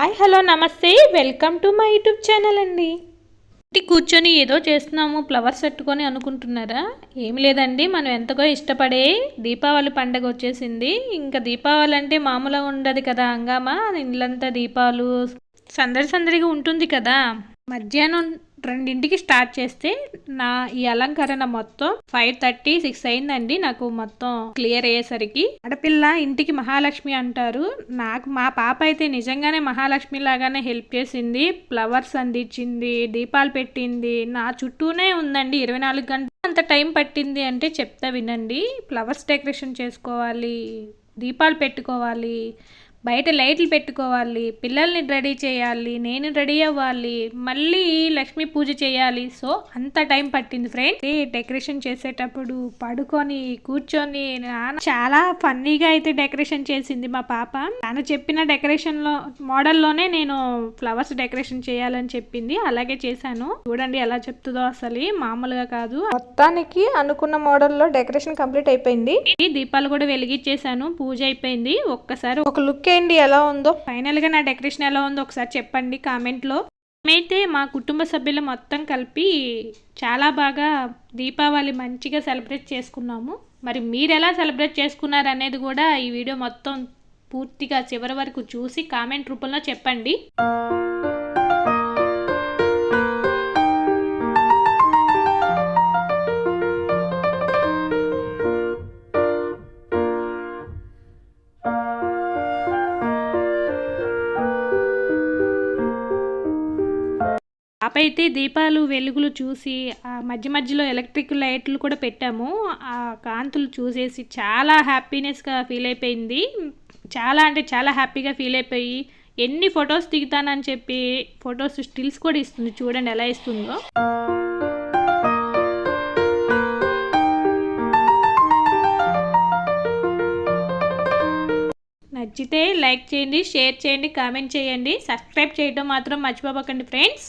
Hi hello నమస్తే. Welcome to my YouTube channel అండి. ఇంటి కూర్చొని ఏదో చేస్తున్నాము ఫ్లవర్స్ పెట్టుకొని అనుకుంటున్నారా? ఏం లేదండి మనం ఎంతగా ఇష్టపడే దీపావళి పండగ వచ్చేసింది. ఇంకా దీపావళి అంటే మామూలుగా ఉండదు కదా హంగామా ఇళ్ళంతా దీపాలు సందడి సందడిగా ఉంటుంది కదా. మధ్యాహ్నం రెండింటికి స్టార్ట్ చేస్తే నా ఈ అలంకరణ మొత్తం ఫైవ్ థర్టీ సిక్స్ అయిందండి. నాకు మొత్తం క్లియర్ అయ్యేసరికి ఆడపిల్ల ఇంటికి మహాలక్ష్మి అంటారు. నాకు మా పాప అయితే నిజంగానే మహాలక్ష్మి లాగానే హెల్ప్ చేసింది. ఫ్లవర్స్ అందించింది దీపాలు పెట్టింది. నా చుట్టూనే ఉందండి. ఇరవై నాలుగు గంటలు అంత టైం పట్టింది అంటే చెప్తా వినండి. ఫ్లవర్స్ డెకరేషన్ చేసుకోవాలి దీపాలు పెట్టుకోవాలి. బయట లైట్లు పెట్టుకోవాలి పిల్లల్ని రెడీ చేయాలి నేను రెడీ అవ్వాలి మళ్ళీ లక్ష్మీ పూజ చేయాలి. సో అంత టైం పట్టింది ఫ్రెండ్ డెకరేషన్ చేసేటప్పుడు పడుకొని కూర్చొని నాన్న చాలా ఫన్నీగా అయితే డెకరేషన్ చేసింది మా పాప. తను చెప్పిన డెకరేషన్లో మోడల్లోనే నేను ఫ్లవర్స్ డెకరేషన్ చేయాలని చెప్పింది. అలాగే చేశాను. చూడండి ఎలా చెప్తుందో అసలు మామూలుగా కాదు. మొత్తానికి అనుకున్న మోడల్లో డెకరేషన్ కంప్లీట్ అయిపోయింది. దీపాలు కూడా వెలిగించేసాను పూజ అయిపోయింది. ఒక్కసారి ఒక లుక్ ఏంటి ఎలా ఉందో? ఫైనల్గా నా డెకరేషన్ ఎలా ఉందో ఒకసారి చెప్పండి కామెంట్లో మేమైతే మా కుటుంబ సభ్యులు మొత్తం కలిపి చాలా బాగా దీపావళి మంచిగా సెలబ్రేట్ చేసుకున్నాము. మరి మీరు ఎలా సెలబ్రేట్ చేసుకున్నారు అనేది కూడా ఈ వీడియో మొత్తం పూర్తిగా చివరి వరకు చూసి కామెంట్ రూపంలో చెప్పండి. అయితే దీపాలు వెలుగులు చూసి ఆ మధ్య మధ్యలో ఎలక్ట్రిక్ లైట్లు కూడా పెట్టాము. ఆ కాంతులు చూసేసి చాలా హ్యాపీనెస్గా ఫీల్ అయిపోయింది. చాలా అంటే చాలా హ్యాపీగా ఫీల్ అయిపోయి ఎన్ని ఫొటోస్ దిగుతానని చెప్పి ఫొటోస్ స్టిల్స్ కూడా ఇస్తుంది. చూడండి ఎలా ఇస్తుందో. నచ్చితే లైక్ చేయండి షేర్ చేయండి కామెంట్ చేయండి. సబ్స్క్రైబ్ చేయడం మాత్రం మర్చిపోకండి ఫ్రెండ్స్.